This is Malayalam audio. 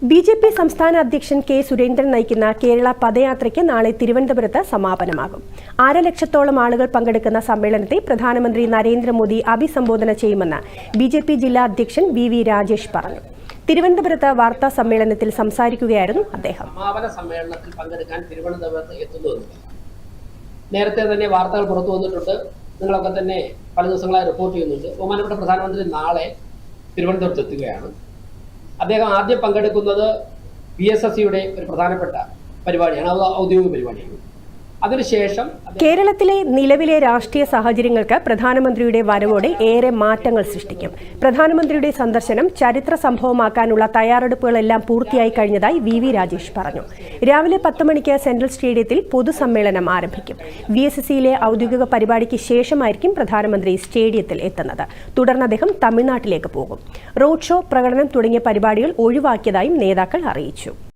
ബി ജെ പി സംസ്ഥാന അധ്യക്ഷൻ കെ സുരേന്ദ്രൻ നയിക്കുന്ന കേരള പദയാത്രയ്ക്ക് നാളെ തിരുവനന്തപുരത്ത് സമാപനമാകും. അര ലക്ഷത്തോളം ആളുകൾ പങ്കെടുക്കുന്ന സമ്മേളനത്തെ പ്രധാനമന്ത്രി നരേന്ദ്രമോദി അഭിസംബോധന ചെയ്യുമെന്ന് ബി ജെ പി ജില്ലാ അധ്യക്ഷൻ വി വി രാജേഷ് പറഞ്ഞു. തിരുവനന്തപുരത്ത് വാർത്താ സമ്മേളനത്തിൽ സംസാരിക്കുകയായിരുന്നു അദ്ദേഹം. സമാപന സമ്മേളനത്തിൽ പങ്കെടുക്കാൻ തിരുവനന്തപുരത്ത് എത്തുന്നതെന്ന് നേരത്തെ തന്നെ വാർത്തകൾ പുറത്തു വന്നിട്ടുണ്ട്. നിങ്ങളൊക്കെ തന്നെ പല ദിവസങ്ങളായി റിപ്പോർട്ട് ചെയ്യുന്നുണ്ട്. ബഹുമാനപ്പെട്ട പ്രധാനമന്ത്രി നാളെ തിരുവനന്തപുരത്ത് എത്തുകയാണ്. അദ്ദേഹം ആദ്യം പങ്കെടുക്കുന്നത് പി എസ് എസ് സിയുടെ ഒരു പ്രധാനപ്പെട്ട പരിപാടിയാണ് അത് ഔദ്യോഗിക പരിപാടിയാണ്. അതിനുശേഷം കേരളത്തിലെ നിലവിലെ രാഷ്ട്രീയ സാഹചര്യങ്ങൾക്ക് പ്രധാനമന്ത്രിയുടെ വരവോടെ ഏറെ മാറ്റങ്ങൾ സൃഷ്ടിക്കും. പ്രധാനമന്ത്രിയുടെ സന്ദർശനം ചരിത്ര സംഭവമാക്കാനുള്ള തയ്യാറെടുപ്പുകളെല്ലാം പൂർത്തിയായി കഴിഞ്ഞതായി വി വി രാജേഷ് പറഞ്ഞു. രാവിലെ പത്ത് മണിക്ക് സെൻട്രൽ സ്റ്റേഡിയത്തിൽ പൊതുസമ്മേളനം ആരംഭിക്കും. വി എസ് സിയിലെ ഔദ്യോഗിക പരിപാടിക്ക് ശേഷമായിരിക്കും പ്രധാനമന്ത്രി സ്റ്റേഡിയത്തിൽ എത്തുന്നത്. തുടർന്ന് അദ്ദേഹം തമിഴ്നാട്ടിലേക്ക് പോകും. റോഡ് ഷോ പ്രകടനം തുടങ്ങിയ പരിപാടികൾ ഒഴിവാക്കിയതായും നേതാക്കൾ അറിയിച്ചു.